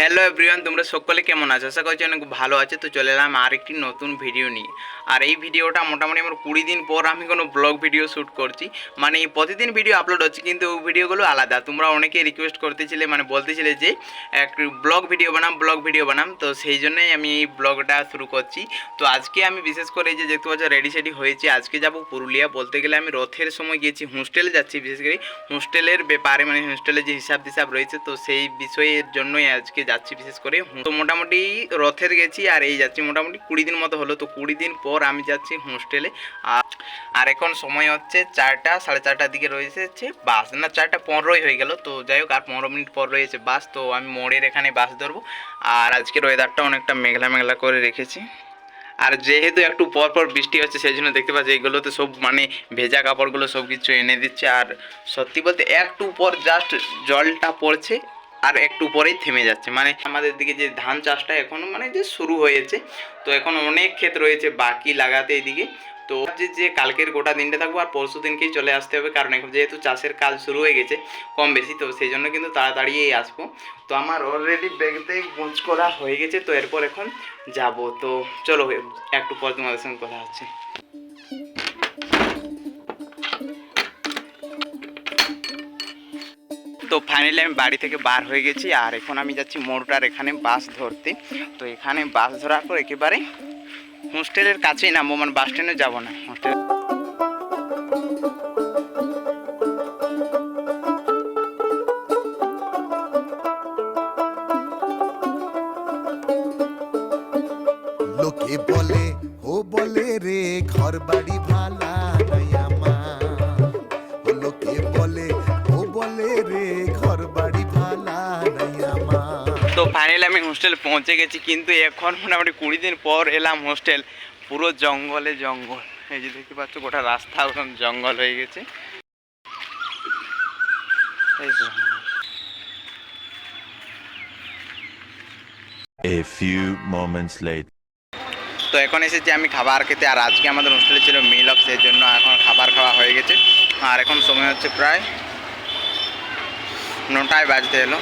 Hello everyone তোমরা সকলে কেমন আছো? আশা করছি অনেক ভালো আছে। তো চলে এলাম আর একটি নতুন ভিডিও নিয়ে। আর এই ভিডিওটা মোটামুটি আমার কুড়ি দিন পর আমি কোনো ব্লগ ভিডিও শ্যুট করছি। মানে প্রতিদিন ভিডিও আপলোড হচ্ছে, কিন্তু ওই ভিডিওগুলো আলাদা। তোমরা অনেকে রিকোয়েস্ট করতেছিলে মানে বলতেছিলে যে, এক ব্লগ ভিডিও বানাম ব্লগ ভিডিও বানাম। তো সেই জন্যই আমি এই ব্লগটা শুরু করছি। তো আজকে আমি বিশেষ করে যে দেখতে পাচ্ছ রেডি সেডি হয়েছি। আজকে যাব পুরুলিয়া। বলতে গেলে আমি রথের সময় গিয়েছি হোস্টেলে যাচ্ছি বিশেষ করে। হোস্টেলের ব্যাপারে মানে হোস্টেলে যে হিসাব টিসাব রয়েছে, তো সেই বিষয়ের জন্যই আজকে যাচ্ছি বিশেষ করে। তো মোটামুটি রথের গেছি আর এই যাচ্ছি মোটামুটি কুড়ি দিন মতো হলো। তো কুড়ি দিন পর আমি যাচ্ছি হোস্টেলে। আর এখন সময় হচ্ছে চারটা, সাড়ে চারটার দিকে রয়েছে বাস। না, চারটা পনেরোই হয়ে গেল। তো যাই হোক, আর পনেরো মিনিট পর রয়েছে বাস। তো আমি মোড়ের এখানে বাস ধরবো। আর আজকের ওয়েদারটা অনেকটা মেঘলা মেঘলা করে রেখেছি। আর যেহেতু একটু পর পর বৃষ্টি হচ্ছে, সেই জন্য দেখতে পাচ্ছি এইগুলোতে সব মানে ভেজা কাপড়গুলো সব কিছু এনে দিচ্ছে। আর সত্যি বলতে একটু পর জাস্ট জলটা পড়ছে। আর একটু পরেই থেমে যাচ্ছে। মানে আমাদের দিকে যে ধান চাষটা এখনও মানে যে শুরু হয়েছে, তো এখন অনেক ক্ষেত রয়েছে, বাকি লাগাতে এদিকে। তো যে যে কালকের গোটা দিনটা থাকব আর পরশু দিনকেই চলে আসতে হবে, কারণ এখন যেহেতু চাষের কাজ শুরু হয়ে গেছে কম বেশি, তো সেই জন্য কিন্তু তাড়াতাড়িই আসব। তো আমার অলরেডি ব্যাগতে গোঁজ করা হয়ে গেছে, তো এরপর এখন যাব। তো চলো, একটু পর তোমাদের সঙ্গে কথা হচ্ছে। তো ফাইনালি আমি বাড়ি থেকে বার হয়ে গেছি, আর এখন আমি যাচ্ছি মোড়টার এখানে বাস ধরতে। তো এখানে বাস ধরার পর একেবারে হোস্টেলের কাছেই নামবো মানে বাস স্ট্যান্ডে যাব না, হোস্টেল। লোকে বলে, ও বলে রে ঘর বাড়ি ভালা তো ফাইনালি আমি হোস্টেলে পৌঁছে গেছি কিন্তু এখন মোটামুটি কুড়ি দিন পর এলাম হোস্টেল পুরো জঙ্গলে জঙ্গল। এই যে দেখতে পাচ্ছ গোটা রাস্তা ওরকম জঙ্গল হয়ে গেছে। A few moments later. তো এখন এসেছি আমি খাবার খেতে আর আজকে আমাদের হোস্টেলে ছিল মিল অফ সেই জন্য এখন খাবার খাওয়া হয়ে গেছে। আর এখন সময় হচ্ছে প্রায় নটায় বাজতে এলো।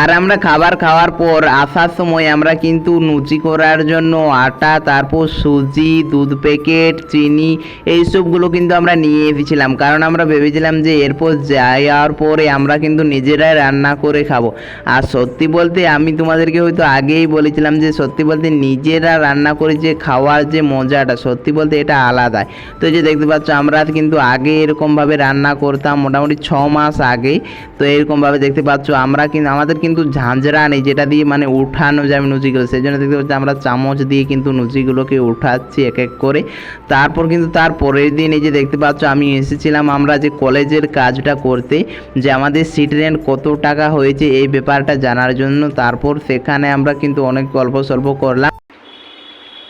আর আমরা খাবার খাওয়ার পর আসার সময় আমরা কিন্তু লুচি করার জন্য আটা, তারপর সুজি, দুধ প্যাকেট চিনি, এইসবগুলো কিন্তু আমরা নিয়ে এসেছিলাম। কারণ আমরা ভেবেছিলাম যে এরপর যাওয়ার পরে আমরা কিন্তু নিজেরাই রান্না করে খাব। আর সত্যি বলতে আমি তোমাদেরকে হয়তো আগেই বলেছিলাম যে সত্যি বলতে নিজেরা রান্না করে যে খাওয়ার যে মজাটা, সত্যি বলতে এটা আলাদা তো যে দেখতে পাচ্ছ আমরা কিন্তু আগে এরকমভাবে রান্না করতাম মোটামুটি ছ মাস আগে। তো এরকমভাবে দেখতে পাচ্ছ আমরা কিন্তু আমাদের কিন্তু ঝাঁঝরা নেই, যেটা দিয়ে মানে উঠানো যাবে নুচিগুলো সেই জন্য দেখতে পাচ্ছি আমরা চামচ দিয়ে কিন্তু নুচিগুলোকে উঠাচ্ছি এক এক করে। তারপর কিন্তু তার পরের দিন এই যে দেখতে পাচ্ছ, আমি এসেছিলাম আমরা যে কলেজের কাজটা করতে, যে আমাদের সিট রেন্ট কত টাকা হয়েছে এই ব্যাপারটা জানার জন্য। তারপর সেখানে আমরা কিন্তু অনেক গল্প সল্প করলাম।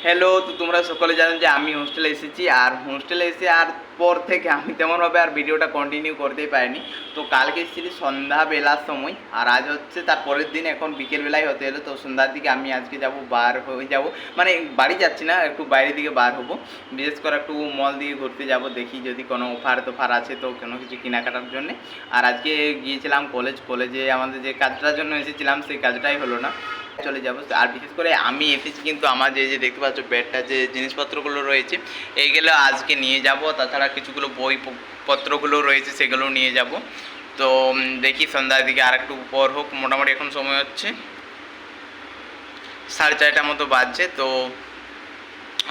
হ্যালো তো তোমরা সকলে জানো যে আমি হোস্টেলে এসেছি, আর হোস্টেলে এসে আর পর থেকে আমি তেমনভাবে আর ভিডিওটা কন্টিনিউ করতেই পারিনি। তো কালকে এসেছিলি সন্ধ্যাবেলার সময়, আর আজ হচ্ছে তার পরের দিন এখন বিকেলবেলায় হতে এলো। তো সন্ধ্যার দিকে আমি আজকে যাব, বার হয়ে যাব। মানে বাড়ি যাচ্ছি না, একটু বাইরের দিকে বার হব। বিশেষ করে একটু মল দিয়ে ঘুরতে যাব, দেখি যদি কোনো অফার তোফার আছে তো কোনো কিছু কেনাকাটার জন্য। আর আজকে গিয়েছিলাম কলেজ কলেজে আমাদের যে কাজটার জন্য এসেছিলাম, সেই কাজটাই হলো না। চলে যাব। আর বিশেষ করে আমি এসেছি কিন্তু আমার যে যে দেখতে পাচ্ছ বেডটা যে জিনিসপত্রগুলো রয়েছে এইগুলো আজকে নিয়ে যাব। তাছাড়া কিছুগুলো বই পত্রগুলো রয়েছে সেগুলো নিয়ে যাব। তো দেখি সন্ধ্যার দিকে আর একটু পর হোক, মোটামুটি এখন সময় হচ্ছে। সাড়ে চারটার মতো বাজছে, তো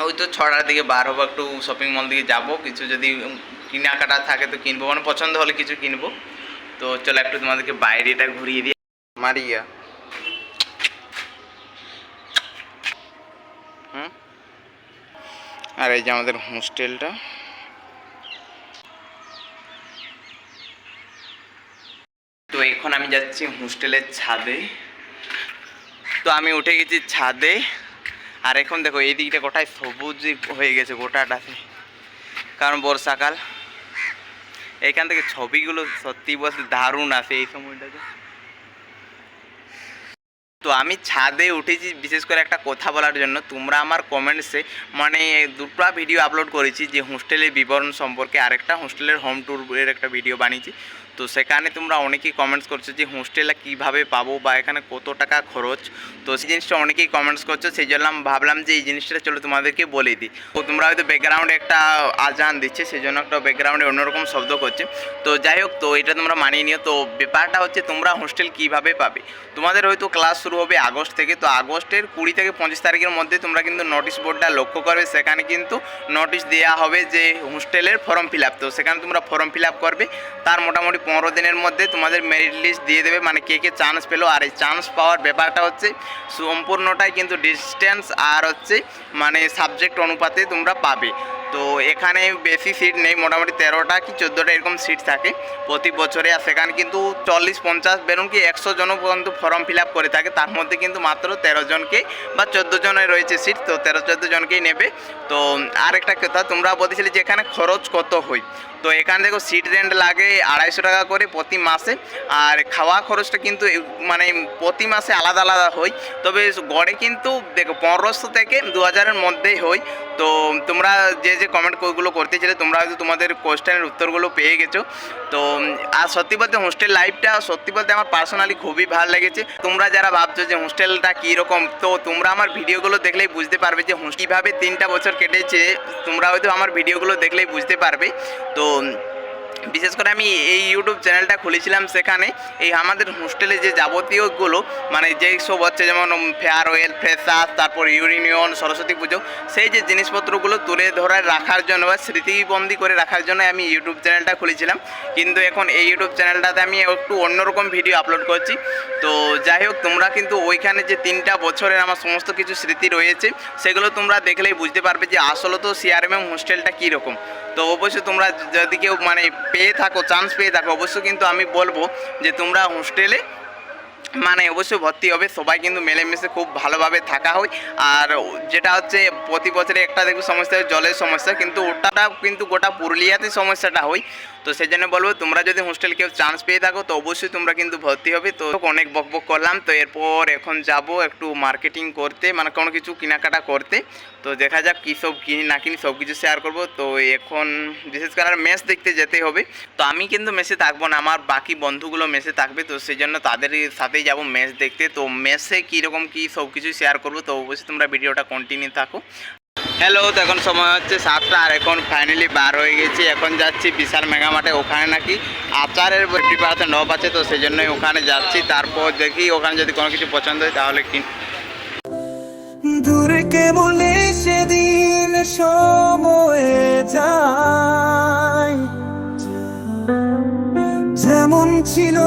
ওই তো ছটার দিকে বার হব, একটু শপিং মল দিকে যাব। কিছু যদি কেনাকাটা থাকে তো কিনবো মানে পছন্দ হলে কিছু কিনবো। তো চলো একটু তোমাদেরকে বাইরেটা ঘুরিয়ে দিই। মারিয়া। আর এই যে আমাদের হোস্টেলটা এখন আমি যাচ্ছি হোস্টেলের ছাদে। তো আমি উঠে গেছি ছাদে। আর এখন দেখো, এই দিকটা গোটায় সবুজ হয়ে গেছে গোটাটাতে। কারণ বর্ষাকাল। এখান থেকে ছবিগুলো সত্যি বলতে দারুণ আসে এই সময়টাতে। তো আমি ছাদে উঠেছি বিশেষ করে একটা কথা বলার জন্য। তোমরা আমার কমেন্টসে মানে দুটো ভিডিও আপলোড করেছি যে হোস্টেলের বিবরণ সম্পর্কে। আরেকটা হোস্টেলের হোম ট্যুরের একটা ভিডিও বানিয়েছি। তো সেখানে তোমরা অনেকেই কমেন্টস করছ যে হোস্টেলে কীভাবে পাবো বা এখানে কত টাকা খরচ? তো সেই জিনিসটা অনেকেই কমেন্টস করছ, সেই জন্য ভাবলাম যে এই জিনিসটা চলো তোমাদেরকে বলে দিই। তো তোমরা হয়তো ব্যাকগ্রাউন্ডে একটা আজান দিচ্ছে, সেই জন্য একটা ব্যাকগ্রাউন্ডে অন্যরকম শব্দ করছে। তো যাই হোক, তো এটা তোমরা মানিয়ে নিও। তো ব্যাপারটা হচ্ছে তোমরা হোস্টেল কীভাবে পাবে? তোমাদের হয়তো ক্লাস শুরু হবে আগস্ট থেকে, তো আগস্টের কুড়ি থেকে পঁচিশ তারিখের মধ্যে তোমরা কিন্তু নোটিশ বোর্ডটা লক্ষ্য করবে। সেখানে কিন্তু নোটিশ দেওয়া হবে যে হোস্টেলের ফর্ম ফিল আপ তো সেখানে তোমরা ফর্ম ফিল আপ করবে। তার মোটামুটি পনেরো দিনের মধ্যে তোমাদের মেরিট লিস্ট দিয়ে দেবে। মানে কে কে চান্স পেল। আর এই চান্স পাওয়ার ব্যাপারটা হচ্ছে, সম্পূর্ণটাই কিন্তু ডিস্টেন্স আর হচ্ছে মানে সাবজেক্ট অনুপাতে তোমরা পাবে। তো এখানে বেশি সিট নেই, মোটামুটি তেরোটা কি চোদ্দোটা এরকম সিট থাকে। প্রতি বছরে আর সেখানে কিন্তু চল্লিশ, পঞ্চাশ বেরুন কি একশো জনও পর্যন্ত ফর্ম ফিল আপ করে থাকে। তার মধ্যে কিন্তু মাত্র তেরো জনকে বা চোদ্দ জনের রয়েছে সিট তো তেরো, চোদ্দ জনকেই নেবে। তো আর একটা কথা, তোমরা বলেছিলে যে এখানে খরচ কত হয়? তো এখানে দেখো সিট রেন্ট লাগে আড়াইশো টাকা করে প্রতি মাসে। আর খাওয়া খরচটা কিন্তু মানে প্রতি মাসে আলাদা আলাদা হয়। তবে গড়ে কিন্তু দেখো, পনেরোশো থেকে দু হাজারের মধ্যেই হয়। তো তোমরা যে যে করতে চাইছিলে তোমরা হয়তো তোমাদের কোয়েশ্চেনের উত্তরগুলো পেয়ে গেছো। তো আর সত্যি বলতে হোস্টেল লাইফটা সত্যি বলতে আমার পার্সোনালি খুবই ভালো লেগেছে। তোমরা যারা ভাবছ যে হোস্টেলটা কীরকম তো তোমরা আমার ভিডিওগুলো দেখলেই বুঝতে পারবে যে কীভাবে তিনটা বছর কেটেছে, তোমরা হয়তো আমার ভিডিওগুলো দেখলেই বুঝতে পারবে। তো বিশেষ করে আমি এই ইউটিউব চ্যানেলটা খুলেছিলাম সেখানে। এই আমাদের হোস্টেলে যে যাবতীয়গুলো মানে যেই সব হচ্ছে যেমন ফেয়ারওয়েল ফ্রেশার তারপর ইউনিয়ন সরস্বতী পুজো, সেই যে জিনিসপত্রগুলো তুলে ধরে রাখার জন্য বা স্মৃতিবন্দি করে রাখার জন্য আমি ইউটিউব চ্যানেলটা খুলেছিলাম। কিন্তু এখন এই ইউটিউব চ্যানেলটাতে আমি একটু অন্যরকম ভিডিও আপলোড করছি। তো যাই হোক, তোমরা কিন্তু ওইখানে যে তিনটা বছরের আমার সমস্ত কিছু স্মৃতি রয়েছে, সেগুলো তোমরা দেখলেই বুঝতে পারবে যে আসলে তো সিআরএমএম হোস্টেলটা কীরকম। তো অবশ্যই তোমরা যদি কেউ মানে পেয়ে থাকো চান্স পেয়ে থাকো, অবশ্যই কিন্তু আমি বলব যে তোমরা হোস্টেলে মানে অবশ্যই ভর্তি হবে। সবাই কিন্তু মিলেমিশে খুব ভালোভাবে থাকা হয়। আর যেটা হচ্ছে, প্রতি বছরে একটা দেখবে সমস্যা হয়, জলের সমস্যা। কিন্তু ওটাটা কিন্তু গোটা পুরুলিয়াতে সমস্যাটা হয়। তো সেই জন্য বলব, তোমরা যদি হোস্টেল কেউ চান্স পেয়ে থাকো, তো অবশ্যই তোমরা কিন্তু ভর্তি হবে। তো অনেক বক বক করলাম। তো এরপর এখন যাব একটু মার্কেটিং করতে মানে কোনো কিছু কেনাকাটা করতে। তো দেখা যাক কী সব কিনি, না কিনি সব কিছু শেয়ার করব। তো এখন বিশেষ করে ম্যাচ দেখতে যেতে হবে। তো আমি কিন্তু মেসে থাকব না, আমার বাকি বন্ধুগুলো মেসে থাকবে। তো সেই জন্য তাদের সাথেই যাব ম্যাচ দেখতে। তো মেসে কীরকম কী সব কিছু শেয়ার করব, তো অবশ্যই তোমরা ভিডিওটা কন্টিনিউ থাকো। হ্যালো তো এখন সময় হচ্ছে সাতটা আর এখন ফাইনালি বার হয়ে গেছি। এখন যাচ্ছি বিশাল মেগা মাঠে, ওখানে নাকি আচারের ফিফটি অফ আছে, তো সেই জন্যই ওখানে যাচ্ছি। তারপর দেখি ওখানে যদি কোনো কিছু পছন্দ হয় তাহলে কিন দূরে কেবলে সেদিন সময়ে যায় যেমন ছিল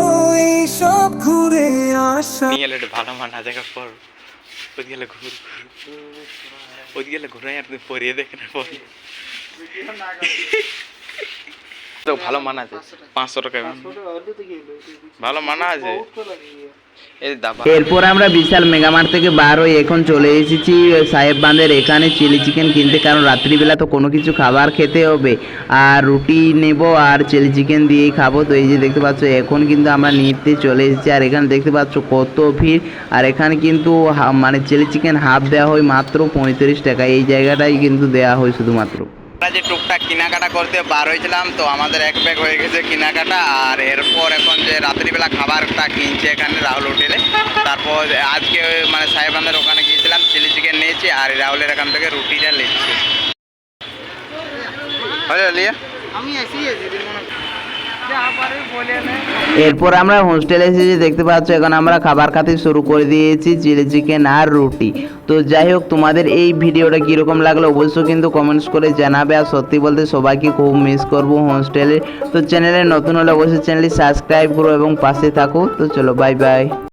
এই সব ঘুরে আসা? নিয়ে এলে ভালো মানা জায়গা পর। ওই গেলে ঘুর, ওই গেলে ঘুরে তুমি পরিয়ে দেখেন পর তো ভালো মানা আছে। পাঁচশো টাকা। ভালো মানা আছে। এরপর আমরা বিশাল মেগামার্ট থেকে বার হয়ে এখন চলে এসেছি সাহেব বাঁধের এখানে চিলি চিকেন কিনতে, কারণ রাত্রিবেলা তো কোনো কিছু খাবার খেতে হবে। আর রুটি নেব আর চিলি চিকেন দিয়েই খাব। তো এই যে দেখতে পাচ্ছ, এখন কিন্তু আমরা নিতে চলে এসেছি। আর এখানে দেখতে পাচ্ছ কত ভিড়। আর এখানে কিন্তু মানে চিলি চিকেন হাফ দেওয়া হয় মাত্র পঁয়ত্রিশ টাকা। এই জায়গাটাই কিন্তু দেওয়া হয় শুধুমাত্র। আমরা যে টুকটাক কেনাকাটা করতে বার হয়েছিলাম, তো আমাদের এক ব্যাগ হয়ে গেছে কেনাকাটা। আর এরপর এখন যে রাত্রিবেলা খাবারটা কিনছে এখানে রাহুল হোটেলে, তারপর আজকে মানে সাহেবানদের ওখানে গিয়েছিলাম, চিলি চিকেন নিয়েছি, আর রাহুলের এখান থেকে রুটিটা নিচ্ছি। হলো লিয়া। এরপর আমরা হোস্টেলে যে দেখতে পাচ্ছ এখন আমরা খাবার খাতে শুরু করে দিয়েছি, চিলি চিকেন আর রুটি। তো যাই হোক, তোমাদের এই ভিডিওটা কীরকম লাগল অবশ্যই কিন্তু কমেন্টস করে জানাবে। আর সত্যি বলতে সবাইকে খুব মিস করব হোস্টেলে তো চ্যানেলে নতুন হলে অবশ্যই চ্যানেলটি সাবস্ক্রাইব করো এবং পাশে থাকো। তো চলো বাই বাই